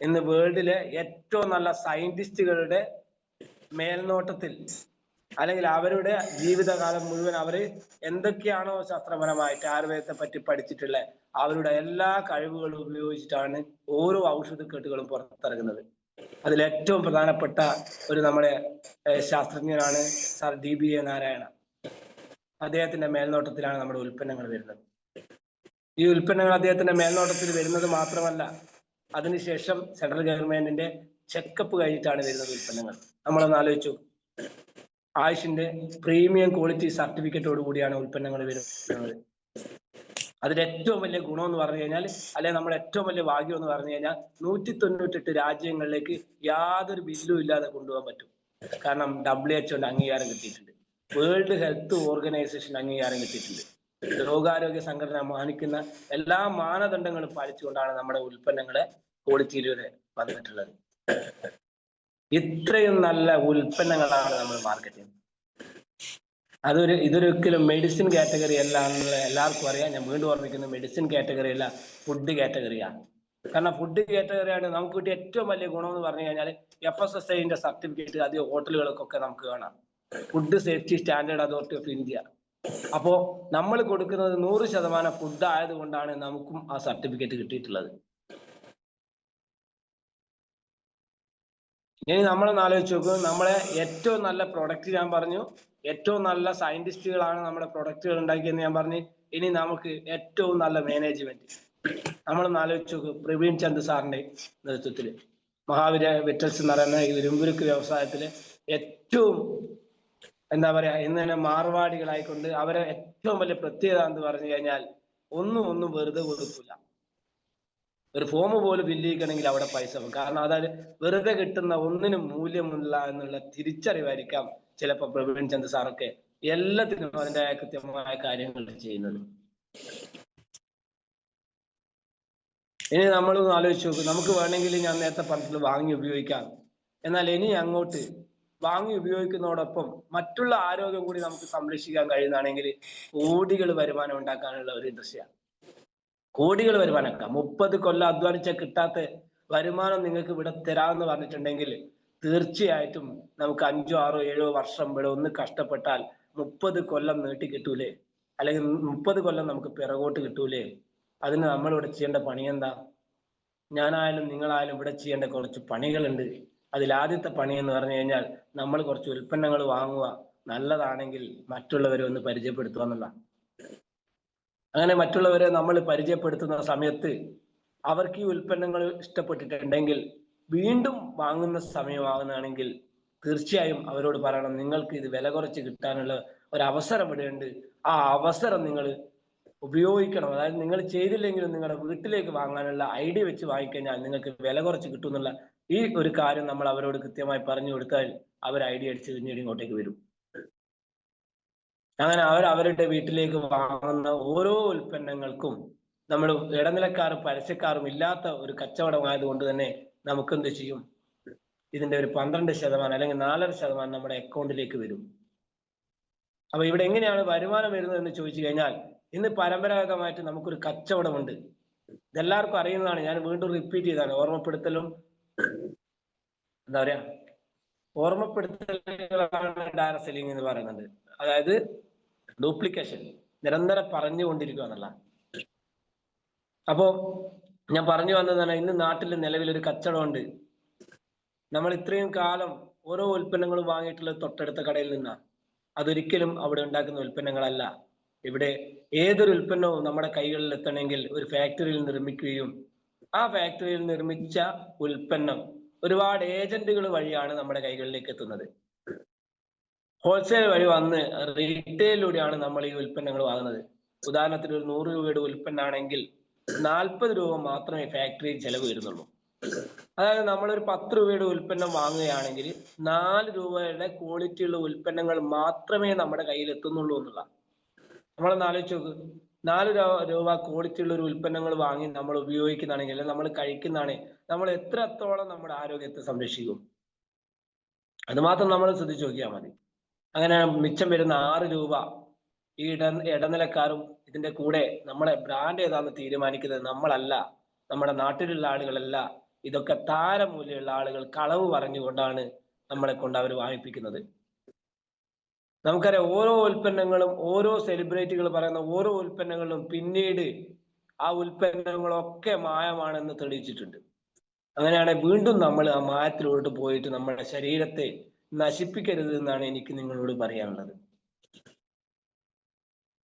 ഇന്ന് വേൾഡിലെ ഏറ്റവും നല്ല സയന്റിസ്റ്റുകളുടെ മേൽനോട്ടത്തിൽ അല്ലെങ്കിൽ അവരുടെ ജീവിതകാലം മുഴുവൻ അവർ എന്തൊക്കെയാണോ ശാസ്ത്രപരമായിട്ട് ആയുർവേദത്തെ പറ്റി പഠിച്ചിട്ടുള്ള അവരുടെ എല്ലാ കഴിവുകളും ഉപയോഗിച്ചിട്ടാണ് ഓരോ ഔഷധക്കെട്ടുകളും പുറത്തിറങ്ങുന്നത്. അതിൽ ഏറ്റവും പ്രധാനപ്പെട്ട ഒരു നമ്മുടെ ശാസ്ത്രജ്ഞനാണ് sir D B A Narayana. അദ്ദേഹത്തിന്റെ മേൽനോട്ടത്തിലാണ് നമ്മുടെ ഉൽപ്പന്നങ്ങൾ വരുന്നത്. ഈ ഉൽപ്പന്നങ്ങൾ അദ്ദേഹത്തിന്റെ മേൽനോട്ടത്തിൽ വരുന്നത് മാത്രമല്ല അതിനുശേഷം സെൻട്രൽ ഗവൺമെന്റിന്റെ ചെക്കപ്പ് കഴിഞ്ഞിട്ടാണ് വരുന്നത് ഉൽപ്പന്നങ്ങൾ. നമ്മളൊന്ന് ആലോചിച്ചു. ആയുഷിന്റെ പ്രീമിയം ക്വാളിറ്റി സർട്ടിഫിക്കറ്റോട് കൂടിയാണ് ഉൽപ്പന്നങ്ങൾ വരുന്നത്. അതിന്റെ ഏറ്റവും വലിയ ഗുണം എന്ന് പറഞ്ഞു കഴിഞ്ഞാൽ അല്ലെ നമ്മുടെ ഏറ്റവും വലിയ ഭാഗ്യം എന്ന് പറഞ്ഞു കഴിഞ്ഞാൽ നൂറ്റി തൊണ്ണൂറ്റെട്ട് രാജ്യങ്ങളിലേക്ക് യാതൊരു ബില്ലും ഇല്ലാതെ കൊണ്ടുപോകാൻ പറ്റും. കാരണം ഡബ്ല്യു എച്ച്ഒന്റെ അംഗീകാരം കിട്ടിയിട്ടുണ്ട്. വേൾഡ് ഹെൽത്ത് ഓർഗനൈസേഷൻ അംഗീകാരം കിട്ടിയിട്ടുണ്ട്. ലോകാരോഗ്യ സംഘടന മാനിക്കുന്ന എല്ലാ മാനദണ്ഡങ്ങളും പാലിച്ചുകൊണ്ടാണ് നമ്മുടെ ഉൽപ്പന്നങ്ങളെ ക്വാളിറ്റിയിലൂടെ വന്നിട്ടുള്ളത്. ഇത്രയും നല്ല ഉൽപ്പന്നങ്ങളാണ് നമ്മൾ മാർക്കറ്റ് ചെയ്യുന്നത്. അതൊരു ഇതൊരിക്കലും മെഡിസിൻ കാറ്റഗറി അല്ല എല്ലാവർക്കും അറിയാം. ഞാൻ വീണ്ടും ഓർമ്മിക്കുന്നു മെഡിസിൻ കാറ്റഗറി അല്ല ഫുഡ് കാറ്റഗറിയാണ് കാരണം ഫുഡ് കാറ്റഗറിയാണ് നമുക്ക് കിട്ടിയ ഏറ്റവും വലിയ ഗുണം എന്ന് പറഞ്ഞു കഴിഞ്ഞാൽ എഫ് എസ് എസ് ഐന്റെ സർട്ടിഫിക്കറ്റ് അധികം ഹോട്ടലുകൾക്കൊക്കെ നമുക്ക് കാണാം. Food safety standard authority of India അപ്പോ നമ്മൾ കൊടുക്കുന്നത് നൂറ് ശതമാനം ഫുഡ് ആയതുകൊണ്ടാണ് നമുക്കും ആ സർട്ടിഫിക്കറ്റ് കിട്ടിയിട്ടുള്ളത്. ഇനി നമ്മൾ ആലോചിച്ച് നോക്കും. നമ്മളെ ഏറ്റവും നല്ല പ്രൊഡക്റ്റ് ഞാൻ പറഞ്ഞു. ഏറ്റവും നല്ല സയന്റിസ്റ്റുകളാണ് നമ്മുടെ പ്രൊഡക്റ്റുകൾ ഉണ്ടാക്കിയെന്ന് ഞാൻ പറഞ്ഞു. ഇനി നമുക്ക് ഏറ്റവും നല്ല മാനേജ്മെന്റ് നമ്മൾ ആലോചിച്ച് നോക്കും. പ്രവീൺ ചന്ദ് സാറിന്റെ നേതൃത്വത്തിൽ മഹാവീര വിറ്റൽസ് എന്ന് പറയുന്ന ഇരുമ്പുരുക്ക് വ്യവസായത്തിലെ ഏറ്റവും എന്താ പറയാ ഇന്ന് തന്നെ മാർവാടികളായിക്കൊണ്ട് അവരെ ഏറ്റവും വലിയ പ്രത്യേകത എന്ന് പറഞ്ഞു കഴിഞ്ഞാൽ ഒന്നും ഒന്നും വെറുതെ കൊടുക്കില്ല ഒരു ഫോം പോലും ബില്ലിക്കണമെങ്കിൽ അവിടെ പൈസ വേണം കാരണം അതായത് വെറുതെ കിട്ടുന്ന ഒന്നിനും മൂല്യമില്ല എന്നുള്ള തിരിച്ചറിവായിരിക്കാം ചിലപ്പോ പ്രവീൺ ചന്ദ് സാറൊക്കെ എല്ലാത്തിനും അതിന്റെ കൃത്യമായ കാര്യങ്ങൾ ചെയ്യുന്നത്. ഇനി നമ്മളൊന്ന് ആലോചിച്ച് നോക്കും. നമുക്ക് വേണമെങ്കിൽ ഞാൻ നേരത്തെ പറഞ്ഞിട്ടുള്ള വാങ്ങി ഉപയോഗിക്കാം. എന്നാൽ ഇനി അങ്ങോട്ട് വാങ്ങി ഉപയോഗിക്കുന്നതോടൊപ്പം മറ്റുള്ള ആരോഗ്യം കൂടി നമുക്ക് സംരക്ഷിക്കാൻ കഴിയുന്നതാണെങ്കിൽ കോടികൾ വരുമാനം ഉണ്ടാക്കാനുള്ള ഒരു ദൃശ്യമാണ് കോടികൾ വരുമാനമാക്കാം മുപ്പത് കൊല്ലം അധ്വാനിച്ച കിട്ടാത്ത വരുമാനം നിങ്ങൾക്ക് ഇവിടെ തരാമെന്ന് പറഞ്ഞിട്ടുണ്ടെങ്കിൽ തീർച്ചയായിട്ടും നമുക്ക് അഞ്ചോ ആറോ ഏഴോ വർഷം ഇവിടെ ഒന്ന് കഷ്ടപ്പെട്ടാൽ മുപ്പത് കൊല്ലം നീട്ടി കിട്ടൂലേ? അല്ലെങ്കിൽ മുപ്പത് കൊല്ലം നമുക്ക് പിറകോട്ട് കിട്ടൂലേ? അതിന് നമ്മൾ ഇവിടെ ചെയ്യേണ്ട പണി എന്താ? ഞാനായാലും നിങ്ങളായാലും ഇവിടെ ചെയ്യേണ്ട കുറച്ച് പണികളുണ്ട്. അതിൽ ആദ്യത്തെ പണി എന്ന് പറഞ്ഞു കഴിഞ്ഞാൽ നമ്മൾ കുറച്ച് ഉൽപ്പന്നങ്ങൾ വാങ്ങുക നല്ലതാണെങ്കിൽ മറ്റുള്ളവരെ ഒന്ന് പരിചയപ്പെടുത്തുക എന്നുള്ള അങ്ങനെ മറ്റുള്ളവരെ നമ്മൾ പരിചയപ്പെടുത്തുന്ന സമയത്ത് അവർക്ക് ഈ ഉൽപ്പന്നങ്ങൾ ഇഷ്ടപ്പെട്ടിട്ടുണ്ടെങ്കിൽ വീണ്ടും വാങ്ങുന്ന സമയമാകുന്നതാണെങ്കിൽ തീർച്ചയായും അവരോട് പറയണം നിങ്ങൾക്ക് ഇത് വില കുറച്ച് കിട്ടാനുള്ള ഒരു അവസരം ഇവിടെയുണ്ട്. ആ അവസരം നിങ്ങൾ ഉപയോഗിക്കണം. അതായത് നിങ്ങൾ ചെയ്തില്ലെങ്കിലും നിങ്ങളുടെ വീട്ടിലേക്ക് വാങ്ങാനുള്ള ഐഡിയ വെച്ച് വാങ്ങിക്കഴിഞ്ഞാൽ നിങ്ങൾക്ക് വില കുറച്ച് കിട്ടും എന്നുള്ള ഈ ഒരു കാര്യം നമ്മൾ അവരോട് കൃത്യമായി പറഞ്ഞു കൊടുത്താൽ അവർ ഐഡിയ അടിച്ച് പിന്നീട് ഇങ്ങോട്ടേക്ക് വരും. അങ്ങനെ അവർ അവരുടെ വീട്ടിലേക്ക് വാങ്ങുന്ന ഓരോ ഉൽപ്പന്നങ്ങൾക്കും നമ്മൾ ഇടനിലക്കാരും പരസ്യക്കാരും ഇല്ലാത്ത ഒരു കച്ചവടമായതുകൊണ്ട് തന്നെ നമുക്ക് എന്ത് ചെയ്യും? ഇതിന്റെ ഒരു പന്ത്രണ്ട് ശതമാനം അല്ലെങ്കിൽ നാലര ശതമാനം നമ്മുടെ അക്കൗണ്ടിലേക്ക് വരും. അപ്പൊ ഇവിടെ എങ്ങനെയാണ് വരുമാനം വരുന്നത് എന്ന് ചോദിച്ചു കഴിഞ്ഞാൽ ഇന്ന് പരമ്പരാഗതമായിട്ട് നമുക്കൊരു കച്ചവടമുണ്ട്. ഇതെല്ലാവർക്കും അറിയുന്നതാണ്. ഞാൻ വീണ്ടും റിപ്പീറ്റ് ചെയ്താണ് ഓർമ്മപ്പെടുത്തലും എന്താ പറയാ? ഓർമ്മപ്പെടുത്തലുകളാണ് ഡയറക്ട് സെല്ലിംഗ് എന്ന് പറയുന്നത്. അതായത് ഡ്യൂപ്ലിക്കേഷൻ നിരന്തരം പറഞ്ഞുകൊണ്ടിരിക്കുക എന്നുള്ള അപ്പോ ഞാൻ പറഞ്ഞു വന്നതാണ് ഇന്ന് നാട്ടിൽ നിലവിലൊരു കച്ചവടമുണ്ട്. നമ്മൾ ഇത്രയും കാലം ഓരോ ഉൽപ്പന്നങ്ങളും വാങ്ങിയിട്ടുള്ള തൊട്ടടുത്ത കടയിൽ നിന്നാണ് അതൊരിക്കലും അവിടെ ഉണ്ടാക്കുന്ന ഉൽപ്പന്നങ്ങളല്ല. ഇവിടെ ഏതൊരു ഉൽപ്പന്നവും നമ്മുടെ കൈകളിൽ എത്തണമെങ്കിൽ ഒരു ഫാക്ടറിയിൽ നിർമ്മിക്കുകയും ആ ഫാക്ടറിയിൽ നിർമ്മിച്ച ഉൽപ്പന്നം ഒരുപാട് ഏജന്റുകൾ വഴിയാണ് നമ്മുടെ കൈകളിലേക്ക് എത്തുന്നത്. ഹോൾസെയിൽ വഴി വന്ന് റീറ്റെയിലൂടെയാണ് നമ്മൾ ഈ ഉൽപ്പന്നങ്ങൾ വാങ്ങുന്നത്. ഉദാഹരണത്തിന് ഒരു നൂറ് രൂപയുടെ ഉൽപ്പന്നമാണെങ്കിൽ നാൽപ്പത് രൂപ മാത്രമേ ഫാക്ടറിയിൽ ചെലവ് വരുന്നുള്ളൂ. അതായത് നമ്മളൊരു പത്ത് രൂപയുടെ ഉൽപ്പന്നം വാങ്ങുകയാണെങ്കിൽ നാല് രൂപയുടെ ക്വാളിറ്റിയുള്ള ഉൽപ്പന്നങ്ങൾ മാത്രമേ നമ്മുടെ കയ്യിൽ എത്തുന്നുള്ളൂ എന്നുള്ള. നമ്മളൊന്ന് ആലോചിച്ച് നോക്ക്. നാല് രൂപ ക്വാളിറ്റി ഉള്ള ഒരു ഉൽപ്പന്നങ്ങൾ വാങ്ങി നമ്മൾ ഉപയോഗിക്കുന്നതാണെങ്കിൽ അല്ലെങ്കിൽ നമ്മൾ കഴിക്കുന്നതാണെങ്കിൽ നമ്മൾ എത്രത്തോളം നമ്മുടെ ആരോഗ്യത്തെ സംരക്ഷിക്കും? അത് മാത്രം നമ്മൾ ശ്രദ്ധിച്ചു നോക്കിയാൽ മതി. അങ്ങനെ മിച്ചം വരുന്ന ആറ് രൂപ ഈ ഇട ഇടനിലക്കാരും ഇതിന്റെ കൂടെ നമ്മളെ ബ്രാൻഡ് ഏതാണെന്ന് തീരുമാനിക്കുന്നത് നമ്മളല്ല. നമ്മുടെ നാട്ടിലുള്ള ആളുകളല്ല. ഇതൊക്കെ താരമൂല്യമുള്ള ആളുകൾ കളവ് പറഞ്ഞുകൊണ്ടാണ് നമ്മളെ കൊണ്ട് അവർ വാങ്ങിപ്പിക്കുന്നത്. നമുക്കറിയാം ഓരോ ഉൽപ്പന്നങ്ങളും ഓരോ സെലിബ്രിറ്റികൾ പറയുന്ന ഓരോ ഉൽപ്പന്നങ്ങളും പിന്നീട് ആ ഉൽപ്പന്നങ്ങളൊക്കെ മായമാണെന്ന് തെളിയിച്ചിട്ടുണ്ട്. അങ്ങനെയാണെങ്കിൽ വീണ്ടും നമ്മൾ ആ മായത്തിലോട്ട് പോയിട്ട് നമ്മുടെ ശരീരത്തെ നശിപ്പിക്കരുത് എന്നാണ് എനിക്ക് നിങ്ങളോട് പറയാനുള്ളത്.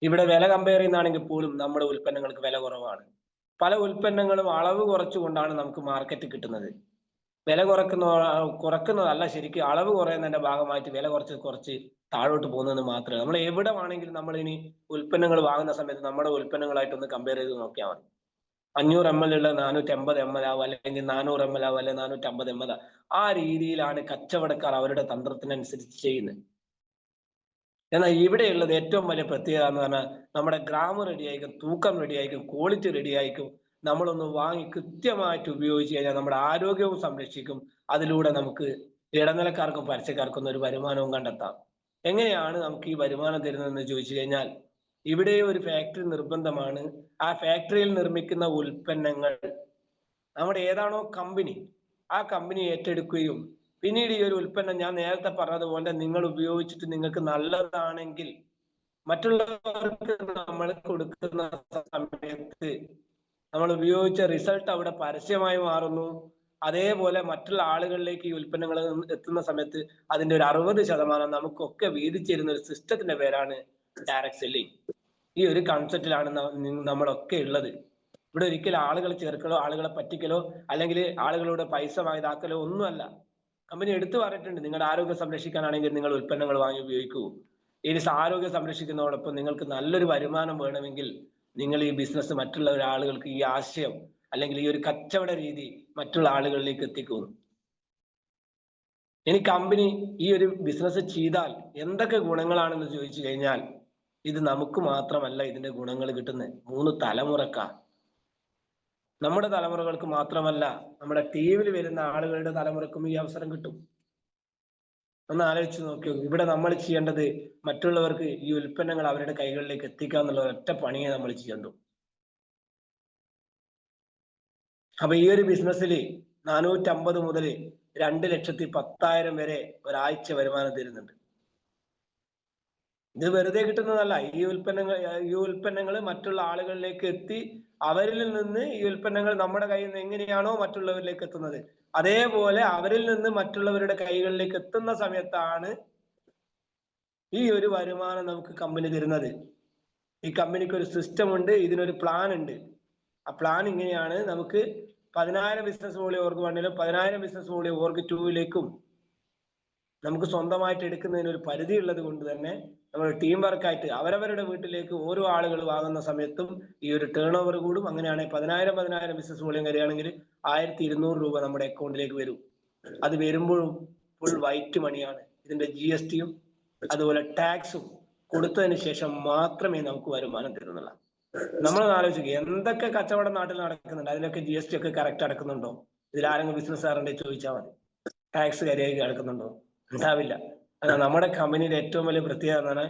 ഇവിടെ വില കമ്പയർ ചെയ്യുന്നതാണെങ്കിൽ പോലും നമ്മുടെ ഉൽപ്പന്നങ്ങൾക്ക് വില കുറവാണ്. പല ഉൽപ്പന്നങ്ങളും അളവ് കുറച്ചുകൊണ്ടാണ് നമുക്ക് മാർക്കറ്റ് കിട്ടുന്നത്. വില കുറക്കുന്ന കുറക്കുന്നതല്ല ശരിക്കും അളവ് കുറയുന്നതിന്റെ ഭാഗമായിട്ട് വില കുറച്ച് കുറച്ച് താഴോട്ട് പോകുന്നത് മാത്രമേ നമ്മൾ എവിടെ വേണമെങ്കിലും നമ്മൾ ഇനി ഉൽപ്പന്നങ്ങൾ വാങ്ങുന്ന സമയത്ത് നമ്മുടെ ഉൽപ്പന്നങ്ങളായിട്ട് ഒന്ന് കമ്പയർ ചെയ്ത് നോക്കിയാൽ മതി. അഞ്ഞൂറ് എം എൽ ഉള്ള നാനൂറ്റി അമ്പത് എം എൽ ആവും അല്ലെങ്കിൽ നാനൂറ് എം എൽ ആവും അല്ലെങ്കിൽ നാനൂറ്റി അമ്പത് എം എൽ ആ ആ രീതിയിലാണ് കച്ചവടക്കാർ അവരുടെ തന്ത്രത്തിനനുസരിച്ച് ചെയ്യുന്നത്. എന്നാൽ ഇവിടെയുള്ളത് ഏറ്റവും വലിയ പ്രത്യേകത എന്ന് പറഞ്ഞാൽ നമ്മുടെ ഗ്രാം റെഡി ആയിരിക്കും തൂക്കം റെഡി ആയിരിക്കും ക്വാളിറ്റി റെഡി ആയിരിക്കും. നമ്മളൊന്ന് വാങ്ങി കൃത്യമായിട്ട് ഉപയോഗിച്ച് കഴിഞ്ഞാൽ നമ്മുടെ ആരോഗ്യവും സംരക്ഷിക്കും. അതിലൂടെ നമുക്ക് ഇടനിലക്കാർക്കും പരസ്യക്കാർക്കും ഒരു വരുമാനവും കണ്ടെത്താം. എങ്ങനെയാണ് നമുക്ക് ഈ വരുമാനം തരുന്നതെന്ന് ചോദിച്ചു കഴിഞ്ഞാൽ ഇവിടെ ഒരു ഫാക്ടറി നിർബന്ധമാണ്. ആ ഫാക്ടറിയിൽ നിർമ്മിക്കുന്ന ഉൽപ്പന്നങ്ങൾ നമ്മുടെ ഏതാണോ കമ്പനി ആ കമ്പനി ഏറ്റെടുക്കുകയും പിന്നീട് ഈ ഒരു ഉൽപ്പന്നം ഞാൻ നേരത്തെ പറഞ്ഞതുപോലെ നിങ്ങൾ ഉപയോഗിച്ചിട്ട് നിങ്ങൾക്ക് നല്ലതാണെങ്കിൽ മറ്റുള്ളവർക്ക് നമ്മൾ കൊടുക്കുന്ന സമയത്ത് നമ്മൾ ഉപയോഗിച്ച റിസൾട്ട് അവിടെ പരസ്യമായി മാറുന്നു. അതേപോലെ മറ്റുള്ള ആളുകളിലേക്ക് ഈ ഉൽപ്പന്നങ്ങൾ എത്തുന്ന സമയത്ത് അതിന്റെ ഒരു അറുപത് ശതമാനം നമുക്കൊക്കെ വീതിച്ചിരുന്ന ഒരു സിസ്റ്റത്തിന്റെ പേരാണ് ഡയറക്ട് സെല്ലിങ് ഈ ഒരു കൺസെപ്റ്റിലാണ് നമ്മളൊക്കെ ഉള്ളത്. ഇവിടെ ഒരിക്കലും ആളുകളെ ചേർക്കലോ ആളുകളെ പറ്റിക്കലോ അല്ലെങ്കിൽ ആളുകളുടെ പൈസ വാങ്ങിതാക്കലോ ഒന്നുമല്ല. കമ്പനി എടുത്തു പറഞ്ഞിട്ടുണ്ട് നിങ്ങളുടെ ആരോഗ്യം സംരക്ഷിക്കാനാണെങ്കിൽ നിങ്ങൾ ഉൽപ്പന്നങ്ങൾ വാങ്ങി ഉപയോഗിക്കൂ. ഇനി ആരോഗ്യം സംരക്ഷിക്കുന്നതോടൊപ്പം നിങ്ങൾക്ക് നല്ലൊരു വരുമാനം വേണമെങ്കിൽ നിങ്ങൾ ഈ ബിസിനസ് മറ്റുള്ള ആളുകൾക്ക് ഈ ആശയം അല്ലെങ്കിൽ ഈ ഒരു കച്ചവട രീതി മറ്റുള്ള ആളുകളിലേക്ക് എത്തിക്കുന്നു ഇനി കമ്പനി ഈ ഒരു ബിസിനസ് ചെയ്താൽ എന്തൊക്കെ ഗുണങ്ങളാണെന്ന് ചോദിച്ചു കഴിഞ്ഞാൽ ഇത് നമുക്ക് മാത്രമല്ല ഇതിന്റെ ഗുണങ്ങൾ കിട്ടുന്നത്. മൂന്ന് തലമുറക്ക നമ്മുടെ തലമുറകൾക്ക് മാത്രമല്ല നമ്മുടെ ടീമിൽ വരുന്ന ആളുകളുടെ തലമുറക്കും ഈ അവസരം കിട്ടും. ഒന്ന് ആലോചിച്ച് നോക്കിയോ? ഇവിടെ നമ്മൾ ചെയ്യേണ്ടത് മറ്റുള്ളവർക്ക് ഈ ഉൽപ്പന്നങ്ങൾ അവരുടെ കൈകളിലേക്ക് എത്തിക്കുക എന്നുള്ള ഒറ്റ പണിയെ നമ്മൾ ചെയ്യണ്ടു അപ്പൊ ഈ ഒരു ബിസിനസ്സിൽ നാനൂറ്റമ്പത് മുതൽ രണ്ട് ലക്ഷത്തി പത്തായിരം വരെ ഒരാഴ്ച വരുമാനം തരുന്നുണ്ട്. ഇത് വെറുതെ കിട്ടുന്നതല്ല. ഈ ഉൽപ്പന്നങ്ങൾ ഈ ഉൽപ്പന്നങ്ങൾ മറ്റുള്ള ആളുകളിലേക്ക് എത്തി അവരിൽ നിന്ന് ഈ ഉൽപ്പന്നങ്ങൾ നമ്മുടെ കയ്യിൽ നിന്ന് എങ്ങനെയാണോ മറ്റുള്ളവരിലേക്ക് എത്തുന്നത്. അതേപോലെ അവരിൽ നിന്ന് മറ്റുള്ളവരുടെ കൈകളിലേക്ക് എത്തുന്ന സമയത്താണ് ഈ ഒരു വരുമാനം നമുക്ക് കമ്പനി തരുന്നത്. ഈ കമ്പനിക്ക് ഒരു സിസ്റ്റം ഉണ്ട് ഇതിനൊരു പ്ലാൻ ഉണ്ട്. ആ പ്ലാൻ ഇങ്ങനെയാണ്. നമുക്ക് പതിനായിരം ബിസിനസ് വോളിയം ഓർക്ക് വണ്ണിലും പതിനായിരം ബിസിനസ് വോളിയം ഓർക്ക് ടൂവിലേക്കും നമുക്ക് സ്വന്തമായിട്ട് എടുക്കുന്നതിന് ഒരു പരിധി ഉള്ളത് കൊണ്ട് തന്നെ നമ്മൾ ടീം വർക്കായിട്ട് അവരവരുടെ വീട്ടിലേക്ക് ഓരോ ആളുകൾ വാങ്ങുന്ന സമയത്തും ഈ ഒരു ടേൺ ഓവർ കൂടും. അങ്ങനെയാണെങ്കിൽ പതിനായിരം പതിനായിരം ബിസിനസ് വോളിയം കരുകയാണെങ്കിൽ ആയിരത്തി ഇരുന്നൂറ് രൂപ നമ്മുടെ അക്കൗണ്ടിലേക്ക് വരും. അത് വരുമ്പോഴും ഫുൾ വൈറ്റ് മണിയാണ് ഇതിന്റെ ജി എസ് ടിയും അതുപോലെ ടാക്സും കൊടുത്തതിന് ശേഷം മാത്രമേ നമുക്ക് വരുമാനം തരുന്നുള്ളൂ. നമ്മൾ ആലോചിക്കുക എന്തൊക്കെ കച്ചവടം നാട്ടിൽ നടക്കുന്നുണ്ട്? അതിലൊക്കെ ജി എസ് ടി ഒക്കെ കറക്റ്റ് അടക്കുന്നുണ്ടോ? ഇതിൽ ആരെങ്കിലും ബിസിനസ്സുകാരുണ്ടെ ചോദിച്ചാൽ മതി. ടാക്സ് കാര്യമായി അടക്കുന്നുണ്ടോ? ഉണ്ടാവില്ല. നമ്മുടെ കമ്പനിയുടെ ഏറ്റവും വലിയ പ്രത്യേകത എന്നാണ്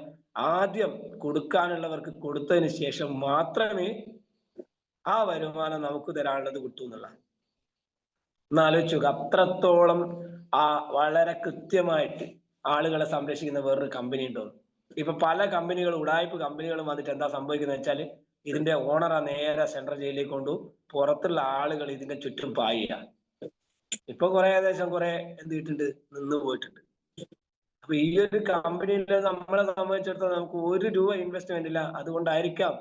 ആദ്യം കൊടുക്കാനുള്ളവർക്ക് കൊടുത്തതിന് ശേഷം മാത്രമേ ആ വരുമാനം നമുക്ക് തരാനുള്ളത് കിട്ടൂ എന്നുള്ള ആലോചിച്ചു അത്രത്തോളം ആ വളരെ കൃത്യമായിട്ട് ആളുകളെ സംരക്ഷിക്കുന്ന വേറൊരു കമ്പനി ഉണ്ടോ? ഇപ്പൊ പല കമ്പനികളും ഉടായ്പ കമ്പനികളും വന്നിട്ട് എന്താ സംഭവിക്കുന്നത് വെച്ചാൽ ഇതിന്റെ ഓണറെ നേരെ സെൻട്രൽ ജയിലിലേക്ക് കൊണ്ടു പുറത്തുള്ള ആളുകൾ ഇതിന്റെ ചുറ്റും പായ ഇപ്പൊ കുറെ ഏകദേശം കുറെ എന്ത് ചെയ്തിട്ടുണ്ട്? നിന്ന് പോയിട്ടുണ്ട്. അപ്പൊ ഈ ഒരു കമ്പനിയിൽ നമ്മളെ സംബന്ധിച്ചിടത്തോളം നമുക്ക് ഒരു രൂപ ഇൻവെസ്റ്റ്മെന്റ് ഇല്ല. അതുകൊണ്ടായിരിക്കാം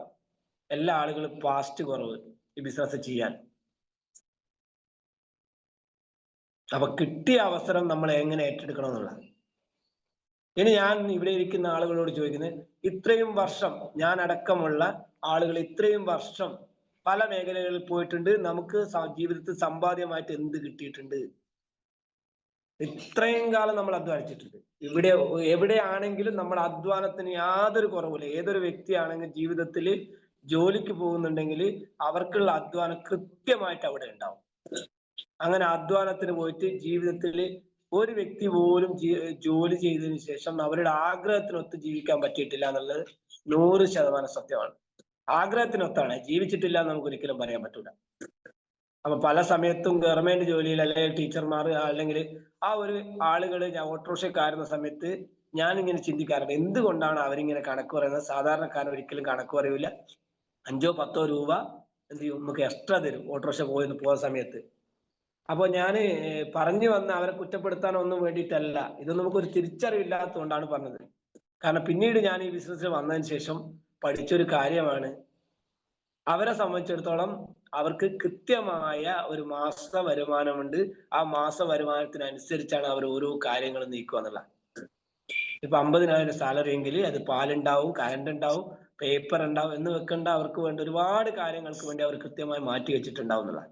എല്ലാ ആളുകളും പാസ്റ്റ് കുറവ് ഈ ബിസിനസ് ചെയ്യാൻ. അപ്പൊ കിട്ടിയ അവസരം നമ്മൾ എങ്ങനെ ഏറ്റെടുക്കണം എന്നുള്ളത് ഇനി ഞാൻ ഇവിടെ ഇരിക്കുന്ന ആളുകളോട് ചോദിക്കുന്നത് ഇത്രയും വർഷം ഞാൻ അടക്കമുള്ള ആളുകൾ ഇത്രയും വർഷം പല മേഖലകളിൽ പോയിട്ടുണ്ട്. നമുക്ക് ജീവിതത്തിൽ സമ്പാദ്യമായിട്ട് എന്ത് കിട്ടിയിട്ടുണ്ട്? ഇത്രയും കാലം നമ്മൾ അധ്വാനിച്ചിട്ടുണ്ട്. ഇവിടെ എവിടെയാണെങ്കിലും നമ്മൾ അധ്വാനത്തിന് യാതൊരു കുറവില്ല ഏതൊരു വ്യക്തിയാണെങ്കിലും ജീവിതത്തിൽ ജോലിക്ക് പോകുന്നുണ്ടെങ്കിൽ അവർക്കുള്ള അധ്വാനം കൃത്യമായിട്ട് അവിടെ ഉണ്ടാവും. അങ്ങനെ അധ്വാനത്തിന് പോയിട്ട് ജീവിതത്തിൽ ഒരു വ്യക്തി പോലും ജോലി ചെയ്തതിനു ശേഷം അവരുടെ ആഗ്രഹത്തിനൊത്ത് ജീവിക്കാൻ പറ്റിയിട്ടില്ല എന്നുള്ളത് നൂറ് ശതമാനം സത്യമാണ്. ആഗ്രഹത്തിനൊത്താണ്. ജീവിച്ചിട്ടില്ല എന്ന് നമുക്ക് ഒരിക്കലും പറയാൻ പറ്റൂല. അപ്പൊ പല സമയത്തും ഗവൺമെന്റ് ജോലിയിൽ അല്ലെങ്കിൽ ടീച്ചർമാർ അല്ലെങ്കിൽ ആ ഒരു ആളുകൾ ഞാൻ ഓട്ടോറിക്ഷക്കാരുന്ന സമയത്ത് ഞാൻ ഇങ്ങനെ ചിന്തിക്കാറുണ്ട്. എന്തുകൊണ്ടാണ് അവരിങ്ങനെ കണക്ക് പറയുന്നത്? സാധാരണക്കാരൻ ഒരിക്കലും കണക്ക് പറയൂല. അഞ്ചോ പത്തോ രൂപ എന്ത് ചെയ്യും? നമുക്ക് എക്സ്ട്രാ തരും. ഓട്ടോറിക്ഷ പോയി പോകുന്ന സമയത്ത്. അപ്പോൾ ഞാൻ പറഞ്ഞു വന്ന അവരെ കുറ്റപ്പെടുത്താനൊന്നും വേണ്ടിയിട്ടല്ല. ഇത് നമുക്കൊരു തിരിച്ചറിവില്ലാത്തതുകൊണ്ടാണ് പറഞ്ഞത്. കാരണം പിന്നീട് ഞാൻ ഈ ബിസിനസ്സിൽ വന്നതിന് ശേഷം പഠിച്ചൊരു കാര്യമാണ്. അവരെ സംബന്ധിച്ചിടത്തോളം അവർക്ക് കൃത്യമായ ഒരു മാസ വരുമാനമുണ്ട്. ആ മാസ വരുമാനത്തിനനുസരിച്ചാണ് അവർ ഓരോ കാര്യങ്ങളും നീക്കുക എന്നുള്ളത്. ഇപ്പൊ അമ്പതിനായിരം സാലറി എങ്കിൽ അത് പാലുണ്ടാവും കറണ്ട് ഉണ്ടാവും പേപ്പർ ഉണ്ടാവും എന്ന് വെക്കേണ്ട അവർക്ക് വേണ്ട ഒരുപാട് കാര്യങ്ങൾക്ക് വേണ്ടി അവർ കൃത്യമായി മാറ്റി വെച്ചിട്ടുണ്ടാവും എന്നുള്ളത്.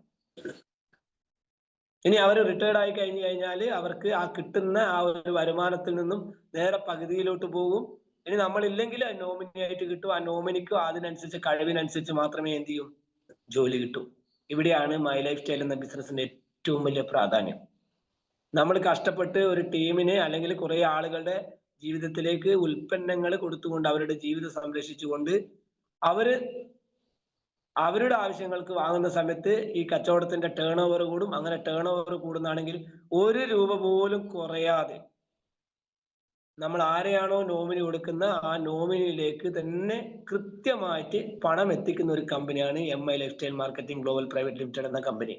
ഇനി അവർ റിട്ടയർഡ് ആയി കഴിഞ്ഞു കഴിഞ്ഞാൽ അവർക്ക് ആ കിട്ടുന്ന ആ ഒരു വരുമാനത്തിൽ നിന്നും നേരെ പകുതിയിലോട്ട് പോകും. ഇനി നമ്മളില്ലെങ്കിൽ നോമിനി ആയിട്ട് കിട്ടും. ആ നോമിനിക്കും അതിനനുസരിച്ച് കഴിവിനനുസരിച്ച് മാത്രമേ എന്ത് ചെയ്യും? ജോലി കിട്ടൂ. ഇവിടെയാണ് മൈ ലൈഫ് സ്റ്റൈൽ എന്ന ബിസിനസിന്റെ ഏറ്റവും വലിയ പ്രാധാന്യം. നമ്മൾ കഷ്ടപ്പെട്ട് ഒരു ടീമിനെ അല്ലെങ്കിൽ കുറെ ആളുകളുടെ ജീവിതത്തിലേക്ക് ഉൽപ്പന്നങ്ങൾ കൊടുത്തുകൊണ്ട് അവരുടെ ജീവിതം സംരക്ഷിച്ചുകൊണ്ട് അവർ അവരുടെ ആവശ്യങ്ങൾക്ക് വാങ്ങുന്ന സമയത്ത് ഈ കച്ചവടത്തിന്റെ ടേൺ ഓവർ കൂടും. അങ്ങനെ ടേൺ ഓവർ കൂടുന്നാണെങ്കിൽ ഒരു രൂപ പോലും കുറയാതെ നമ്മൾ ആരെയാണോ നോമിനി കൊടുക്കുന്ന ആ നോമിനിയിലേക്ക് തന്നെ കൃത്യമായിട്ട് പണം എത്തിക്കുന്ന ഒരു കമ്പനിയാണ് M I lifestyle marketing global private limited എന്ന കമ്പനി.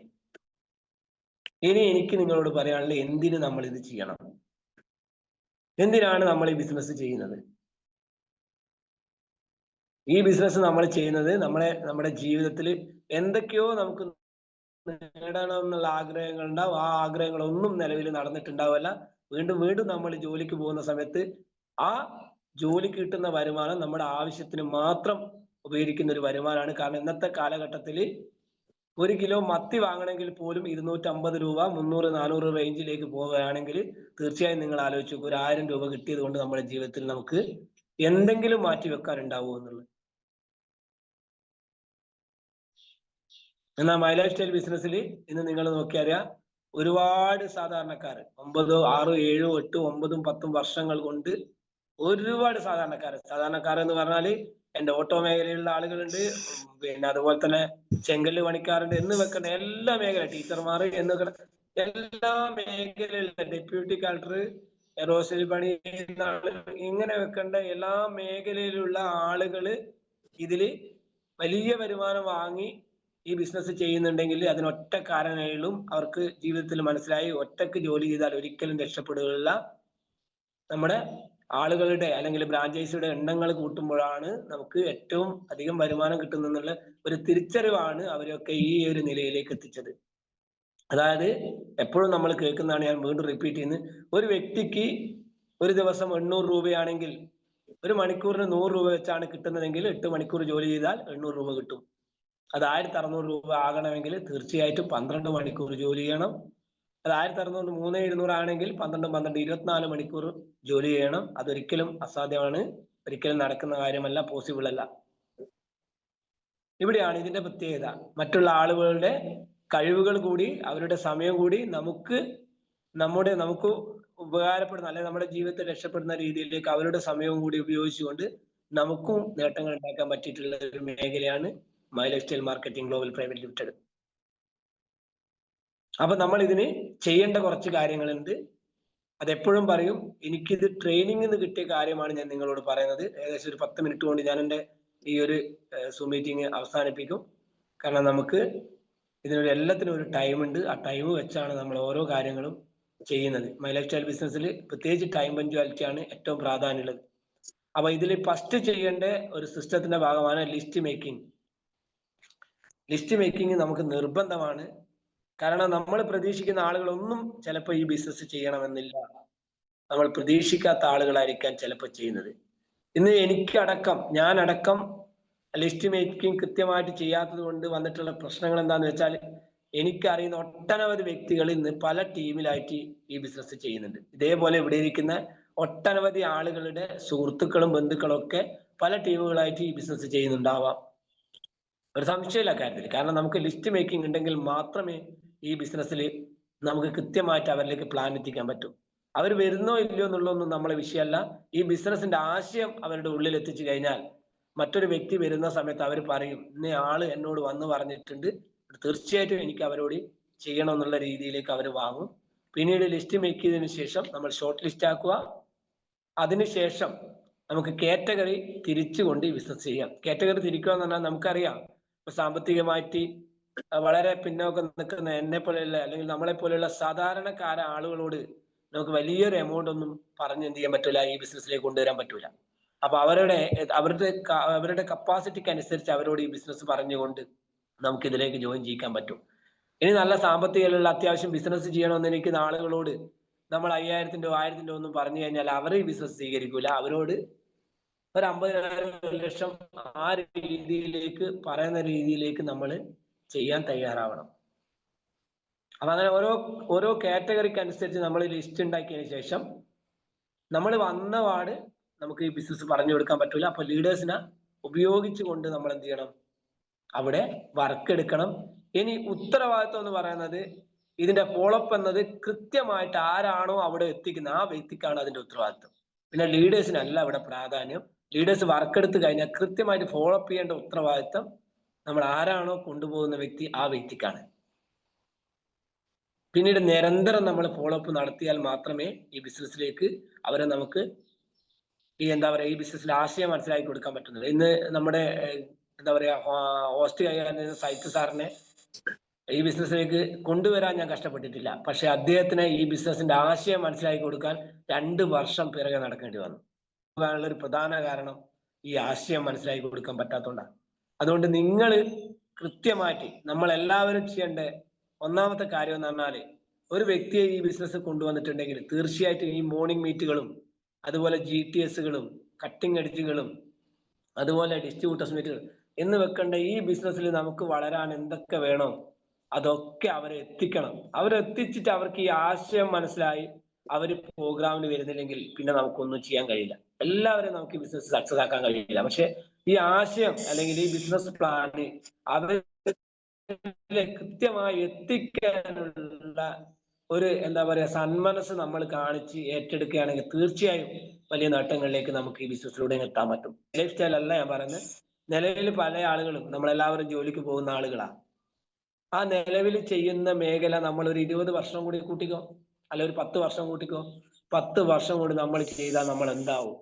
ഇനി എനിക്ക് നിങ്ങളോട് പറയാനുള്ളത് എന്തിന് നമ്മൾ ഇത് ചെയ്യണം? എന്തിനാണ് നമ്മൾ ഈ ബിസിനസ് ചെയ്യുന്നത്? ഈ ബിസിനസ് നമ്മൾ ചെയ്യുന്നത് നമ്മളെ നമ്മുടെ ജീവിതത്തിൽ എന്തൊക്കെയോ നമുക്ക് നേടണം എന്നുള്ള ആഗ്രഹങ്ങൾ ഉണ്ടാവും ആ ആഗ്രഹങ്ങളൊന്നും നിലവിൽ നടന്നിട്ടുണ്ടാവില്ല വീണ്ടും വീണ്ടും നമ്മൾ ജോലിക്ക് പോകുന്ന സമയത്ത് ആ ജോലി കിട്ടുന്ന വരുമാനം നമ്മുടെ ആവശ്യത്തിന് മാത്രം ഉപയോഗിക്കുന്ന ഒരു വരുമാനമാണ്. കാരണം ഇന്നത്തെ കാലഘട്ടത്തിൽ ഒരു കിലോ മത്തി വാങ്ങണമെങ്കിൽ പോലും ഇരുന്നൂറ്റമ്പത് രൂപ മുന്നൂറ് നാനൂറ് റേഞ്ചിലേക്ക് പോവുകയാണെങ്കിൽ തീർച്ചയായും നിങ്ങൾ ആലോചിച്ചു ഒരു ആയിരം രൂപ കിട്ടിയത് കൊണ്ട് നമ്മുടെ ജീവിതത്തിൽ നമുക്ക് എന്തെങ്കിലും മാറ്റി വെക്കാൻ ഉണ്ടാവുമോ എന്നുള്ളത്. എന്നാൽ മൈ ലൈഫ് സ്റ്റൈൽ ബിസിനസ്സിൽ ഇന്ന് നിങ്ങൾ നോക്കിയറിയാം ഒരുപാട് സാധാരണക്കാർ ഒമ്പതോ ആറോ ഏഴോ എട്ടോ ഒമ്പതും പത്തും വർഷങ്ങൾ കൊണ്ട് ഒരുപാട് സാധാരണക്കാർ സാധാരണക്കാർ എന്ന് പറഞ്ഞാൽ എന്റെ ഓട്ടോ മേഖലയിലുള്ള ആളുകളുണ്ട്. പിന്നെ അതുപോലെ തന്നെ ചെങ്കല്ല് പണിക്കാരുണ്ട് എന്ന് വെക്കേണ്ട എല്ലാ മേഖല ടീച്ചർമാർ എന്ന് എല്ലാ മേഖലയിലുള്ള ഡെപ്യൂട്ടി കളക്ടർ റോസരി പണി ഇങ്ങനെ വെക്കേണ്ട എല്ലാ മേഖലയിലുള്ള ആളുകൾ ഇതിൽ വലിയ വരുമാനം വാങ്ങി ഈ ബിസിനസ് ചെയ്യുന്നുണ്ടെങ്കിൽ അതിന് ഒറ്റ കാരണങ്ങളും അവർക്ക് ജീവിതത്തിൽ മനസ്സിലായി ഒറ്റയ്ക്ക് ജോലി ചെയ്താൽ ഒരിക്കലും രക്ഷപ്പെടുകയില്ല. നമ്മുടെ ആളുകളുടെ അല്ലെങ്കിൽ ബ്രാഞ്ചൈസിയുടെ എണ്ണങ്ങൾ കൂട്ടുമ്പോഴാണ് നമുക്ക് ഏറ്റവും അധികം വരുമാനം കിട്ടുന്നുള്ള ഒരു തിരിച്ചറിവാണ് അവരൊക്കെ ഈ ഒരു നിലയിലേക്ക് എത്തിച്ചത്. അതായത് എപ്പോഴും നമ്മൾ കേൾക്കുന്നതാണ് ഞാൻ വീണ്ടും റിപ്പീറ്റ് ചെയ്യുന്നത്. ഒരു വ്യക്തിക്ക് ഒരു ദിവസം എണ്ണൂറ് രൂപയാണെങ്കിൽ ഒരു മണിക്കൂറിന് നൂറ് രൂപ വെച്ചാണ് കിട്ടുന്നതെങ്കിൽ എട്ട് മണിക്കൂർ ജോലി ചെയ്താൽ എണ്ണൂറ് രൂപ കിട്ടും. അത് ആയിരത്തി അറുന്നൂറ് രൂപ ആകണമെങ്കിൽ തീർച്ചയായിട്ടും പന്ത്രണ്ട് മണിക്കൂർ ജോലി ചെയ്യണം. അത് ആയിരത്തി അറുന്നൂറ് മൂന്ന് എഴുന്നൂറ് ആണെങ്കിൽ പന്ത്രണ്ട് പന്ത്രണ്ട് ഇരുപത്തിനാല് മണിക്കൂർ ജോലി ചെയ്യണം. അതൊരിക്കലും അസാധ്യമാണ്. ഒരിക്കലും നടക്കുന്ന കാര്യമല്ല പോസിബിൾ അല്ല. ഇവിടെയാണ് ഇതിന്റെ പ്രത്യേകത. മറ്റുള്ള ആളുകളുടെ കഴിവുകൾ കൂടി അവരുടെ സമയം കൂടി നമുക്ക് നമ്മുടെ നമുക്ക് ഉപകാരപ്പെടുന്ന അല്ലെങ്കിൽ നമ്മുടെ ജീവിതത്തെ രക്ഷപ്പെടുന്ന രീതിയിലേക്ക് അവരുടെ സമയവും കൂടി ഉപയോഗിച്ചുകൊണ്ട് നമുക്കും നേട്ടങ്ങൾ ഉണ്ടാക്കാൻ പറ്റിയിട്ടുള്ള ഒരു മേഖലയാണ് my lifestyle marketing global private limited അപ്പൊ നമ്മൾ ഇതിന് ചെയ്യേണ്ട കുറച്ച് കാര്യങ്ങളുണ്ട്. അതെപ്പോഴും പറയും എനിക്കിത് ട്രെയിനിങ് നിന്ന് കിട്ടിയ കാര്യമാണ് ഞാൻ നിങ്ങളോട് പറയുന്നത്. ഏകദേശം ഒരു പത്ത് മിനിറ്റ് കൊണ്ട് ഞാൻ എന്റെ ഈ ഒരു സൂ മീറ്റിംഗ് അവസാനിപ്പിക്കും. കാരണം നമുക്ക് ഇതിനൊരു എല്ലാത്തിനും ഒരു ടൈം ഉണ്ട് ആ ടൈം വെച്ചാണ് നമ്മൾ ഓരോ കാര്യങ്ങളും ചെയ്യുന്നത്. മൈ ലൈഫ് സ്റ്റൈൽ ബിസിനസ്സിൽ പ്രത്യേകിച്ച് ടൈം പഞ്ച്വാലിറ്റി ആണ് ഏറ്റവും പ്രാധാന്യമുള്ളത് അപ്പൊ ഇതിൽ ഫസ്റ്റ് ചെയ്യേണ്ട ഒരു സിസ്റ്റത്തിന്റെ ഭാഗമാണ് ലിസ്റ്റ് മേക്കിംഗ് ലിസ്റ്റ് മേക്കിംഗ് നമുക്ക് നിർബന്ധമാണ്. കാരണം നമ്മൾ പ്രതീക്ഷിക്കുന്ന ആളുകളൊന്നും ചിലപ്പോൾ ഈ ബിസിനസ് ചെയ്യണമെന്നില്ല. നമ്മൾ പ്രതീക്ഷിക്കാത്ത ആളുകളായിരിക്കാം ചിലപ്പോൾ ചെയ്യുന്നത്. ഇന്ന് എനിക്കടക്കം ഞാൻ അടക്കം ലിസ്റ്റ് മേക്കിംഗ് കൃത്യമായിട്ട് ചെയ്യാത്തത് കൊണ്ട് വന്നിട്ടുള്ള പ്രശ്നങ്ങൾ എന്താന്ന് വെച്ചാൽ എനിക്കറിയുന്ന ഒട്ടനവധി വ്യക്തികൾ ഇന്ന് പല ടീമിലായിട്ട് ഈ ബിസിനസ് ചെയ്യുന്നുണ്ട്. ഇതേപോലെ ഇവിടെ ഇരിക്കുന്ന ഒട്ടനവധി ആളുകളുടെ സുഹൃത്തുക്കളും ബന്ധുക്കളും ഒക്കെ പല ടീമുകളായിട്ട് ഈ ബിസിനസ് ചെയ്യുന്നുണ്ടാവാം. ഒരു സംശയമില്ല കാര്യത്തിൽ. കാരണം നമുക്ക് ലിസ്റ്റ് മേക്കിംഗ് ഉണ്ടെങ്കിൽ മാത്രമേ ഈ ബിസിനസ്സിൽ നമുക്ക് കൃത്യമായിട്ട് അവരിലേക്ക് പ്ലാൻ എത്തിക്കാൻ പറ്റൂ. അവർ വരുന്നോ ഇല്ലയോ എന്നുള്ളതൊന്നും നമ്മളെ വിഷയമല്ല. ഈ ബിസിനസിന്റെ ആശയം അവരുടെ ഉള്ളിൽ എത്തിച്ചു കഴിഞ്ഞാൽ മറ്റൊരു വ്യക്തി വരുന്ന സമയത്ത് അവർ പറയും ഇന്ന ആൾ എന്നോട് വന്ന് പറഞ്ഞിട്ടുണ്ട്. തീർച്ചയായിട്ടും എനിക്ക് അവരോട് ചെയ്യണം എന്നുള്ള രീതിയിലേക്ക് അവർ വാങ്ങും. പിന്നീട് ലിസ്റ്റ് മേക്ക് ചെയ്തതിനു ശേഷം നമ്മൾ ഷോർട്ട് ലിസ്റ്റ് ആക്കുക. അതിനുശേഷം നമുക്ക് കാറ്റഗറി തിരിച്ചുകൊണ്ട് ബിസിനസ് ചെയ്യാം. കാറ്റഗറി തിരിക്കുക എന്ന് പറഞ്ഞാൽ നമുക്കറിയാം സാമ്പത്തികമായിട്ട് വളരെ പിന്നോക്കം നിൽക്കുന്ന എന്നെ പോലെയുള്ള അല്ലെങ്കിൽ നമ്മളെ പോലെയുള്ള സാധാരണക്കാര ആളുകളോട് നമുക്ക് വലിയൊരു എമൗണ്ട് ഒന്നും പറഞ്ഞ് എന്ത് ചെയ്യാൻ പറ്റൂല ഈ ബിസിനസ്സിലേക്ക് കൊണ്ടുവരാൻ പറ്റൂല. അപ്പൊ അവരുടെ അവരുടെ അവരുടെ കപ്പാസിറ്റിക്ക് അനുസരിച്ച് അവരോട് ഈ ബിസിനസ് പറഞ്ഞുകൊണ്ട് നമുക്ക് ഇതിലേക്ക് ജോയിൻ ചെയ്യിക്കാൻ പറ്റും. ഇനി നല്ല സാമ്പത്തികമുള്ള അത്യാവശ്യം ബിസിനസ് ചെയ്യണമെന്ന് എനിക്ക് ആളുകളോട് നമ്മൾ അയ്യായിരത്തിന്റെ ആയിരത്തിന്റെ ഒന്നും പറഞ്ഞു കഴിഞ്ഞാൽ അവർ ഈ ബിസിനസ് സ്വീകരിക്കൂല. അവരോട് ഒരു അമ്പതിനായിരം ലക്ഷം ആ രീതിയിലേക്ക് പറയുന്ന രീതിയിലേക്ക് നമ്മൾ ചെയ്യാൻ തയ്യാറാവണം. അപ്പൊ അങ്ങനെ ഓരോ ഓരോ കാറ്റഗറിക്ക് അനുസരിച്ച് നമ്മൾ ലിസ്റ്റ് ഉണ്ടാക്കിയതിന് ശേഷം നമ്മൾ വന്ന പാട് നമുക്ക് ഈ ബിസിനസ് പറഞ്ഞു കൊടുക്കാൻ പറ്റൂല. അപ്പൊ ലീഡേഴ്സിനെ ഉപയോഗിച്ചുകൊണ്ട് നമ്മൾ എന്ത് ചെയ്യണം? അവിടെ വർക്ക് എടുക്കണം. ഇനി ഉത്തരവാദിത്വം എന്ന് പറയുന്നത് ഇതിന്റെ ഫോളോപ്പ് എന്നത് കൃത്യമായിട്ട് ആരാണോ അവിടെ എത്തിക്കുന്ന ആ വ്യക്തിക്കാണ് അതിന്റെ ഉത്തരവാദിത്വം. പിന്നെ ലീഡേഴ്സിനല്ല അവിടെ പ്രാധാന്യം. ലീഡേഴ്സ് വർക്ക് എടുത്ത് കഴിഞ്ഞാൽ കൃത്യമായിട്ട് ഫോളോ അപ്പ് ചെയ്യേണ്ട ഉത്തരവാദിത്വം നമ്മൾ ആരാണോ കൊണ്ടുപോകുന്ന വ്യക്തി ആ വ്യക്തിക്കാണ്. പിന്നീട് നിരന്തരം നമ്മൾ ഫോളോ അപ്പ് നടത്തിയാൽ മാത്രമേ ഈ ബിസിനസ്സിലേക്ക് അവരെ നമുക്ക് ഈ എന്താ പറയുക ഈ ബിസിനസ്സിൽ ആശയം മനസ്സിലാക്കി കൊടുക്കാൻ പറ്റുന്നുള്ളൂ. ഇന്ന് നമ്മുടെ എന്താ പറയാ ഹോസ്റ്റ് കൈകാര്യം സൈറ്റ് സാറിനെ ഈ ബിസിനസ്സിലേക്ക് കൊണ്ടുവരാൻ ഞാൻ കഷ്ടപ്പെട്ടിട്ടില്ല. പക്ഷെ അദ്ദേഹത്തിന് ഈ ബിസിനസിന്റെ ആശയം മനസ്സിലാക്കി കൊടുക്കാൻ രണ്ട് വർഷം പിറകെ നടക്കേണ്ടി വന്നു. പോകാനുള്ള ഒരു പ്രധാന കാരണം ഈ ആശയം മനസ്സിലാക്കി കൊടുക്കാൻ പറ്റാത്തതുകൊണ്ടാണ് അതുകൊണ്ട് നിങ്ങൾ കൃത്യമായിട്ട് നമ്മൾ എല്ലാവരും ചെയ്യേണ്ട ഒന്നാമത്തെ കാര്യം എന്ന് പറഞ്ഞാൽ ഒരു വ്യക്തിയെ ഈ ബിസിനസ് കൊണ്ടുവന്നിട്ടുണ്ടെങ്കിൽ തീർച്ചയായിട്ടും ഈ മോർണിംഗ് മീറ്റുകളും അതുപോലെ ജി ടി എസുകളും കട്ടിംഗ് എഡിറ്റുകളും അതുപോലെ ഡിസ്ട്രിബ്യൂട്ടേഴ്സ് മീറ്റുകൾ എന്ന് വെക്കേണ്ട ഈ ബിസിനസ്സിൽ നമുക്ക് വളരാൻ എന്തൊക്കെ വേണോ അതൊക്കെ അവരെ എത്തിക്കണം. അവരെത്തിച്ചിട്ട് അവർക്ക് ഈ ആശയം മനസ്സിലായി അവർ പ്രോഗ്രാമിന് വരുന്നില്ലെങ്കിൽ പിന്നെ നമുക്കൊന്നും ചെയ്യാൻ കഴിയില്ല. എല്ലാവരെയും നമുക്ക് ബിസിനസ് സക്സസ് ആക്കാൻ കഴിയില്ല. പക്ഷെ ഈ ആശയം അല്ലെങ്കിൽ ഈ ബിസിനസ് പ്ലാന് അവരെ കൃത്യമായി എത്തിക്കാനുള്ള ഒരു എന്താ പറയാ സന്മനസ് നമ്മൾ കാണിച്ച് ഏറ്റെടുക്കുകയാണെങ്കിൽ തീർച്ചയായും വലിയ നേട്ടങ്ങളിലേക്ക് നമുക്ക് ഈ ബിസിനസ്സിലൂടെ എത്താൻ പറ്റും. ലൈഫ് സ്റ്റൈൽ അല്ല ഞാൻ പറയുന്നത്. നിലവിൽ പല ആളുകളും നമ്മളെല്ലാവരും ജോലിക്ക് പോകുന്ന ആളുകളാ. ആ നിലവിൽ ചെയ്യുന്ന മേഖല നമ്മൾ ഒരു ഇരുപത് വർഷം കൂടി കൂട്ടിക്കോ? അല്ലെ ഒരു പത്ത് വർഷം കൂട്ടിക്കോ? പത്ത് വർഷം കൂടി നമ്മൾ ചെയ്താൽ നമ്മൾ എന്താവും?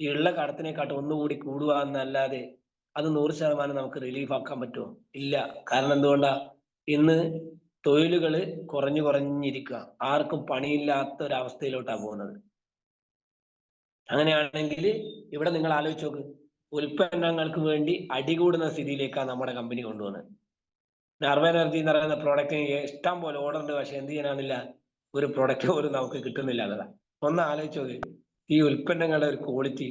ഈ ഉള്ള കടത്തിനെക്കാട്ടും ഒന്നുകൂടി കൂടുക എന്നല്ലാതെ അത് നൂറ് ശതമാനം നമുക്ക് റിലീഫ് ആക്കാൻ പറ്റുമോ? ഇല്ല. കാരണം എന്തുകൊണ്ടാ? ഇന്ന് തൊഴിലുകൾ കുറഞ്ഞു കുറഞ്ഞിരിക്കുക ആർക്കും പണിയില്ലാത്ത ഒരു അവസ്ഥയിലോട്ടാണ് പോകുന്നത്. അങ്ങനെയാണെങ്കിൽ ഇവിടെ നിങ്ങൾ ആലോചിച്ച് നോക്ക്. ഉൽപ്പന്നങ്ങൾക്ക് വേണ്ടി അടികൂടുന്ന സ്ഥിതിയിലേക്കാണ് നമ്മുടെ കമ്പനി കൊണ്ടുപോകുന്നത്. നർവ എനർജി എന്ന് പറയുന്ന പ്രോഡക്റ്റിന് ഇഷ്ടം പോലെ ഓർഡർ ഉണ്ട്. പക്ഷെ എന്ത് ചെയ്യാനാണില്ല ഒരു പ്രോഡക്റ്റ് പോലും നമുക്ക് കിട്ടുന്നില്ല. എന്നതാ ഒന്ന് ആലോചിച്ച് നോക്ക്. ഈ ഉൽപ്പന്നങ്ങളുടെ ഒരു ക്വാളിറ്റി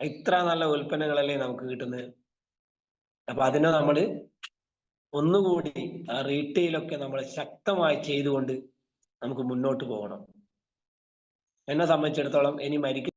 ഇത്ര നല്ല ഉൽപ്പന്നങ്ങളല്ലേ നമുക്ക് കിട്ടുന്നത്? അപ്പൊ അതിനെ നമ്മൾ ഒന്നുകൂടി ആ റീറ്റെയിലൊക്കെ നമ്മൾ ശക്തമായി ചെയ്തുകൊണ്ട് നമുക്ക് മുന്നോട്ട് പോകണം. എന്നെ സംബന്ധിച്ചിടത്തോളം ഇനി മരിക്കാൻ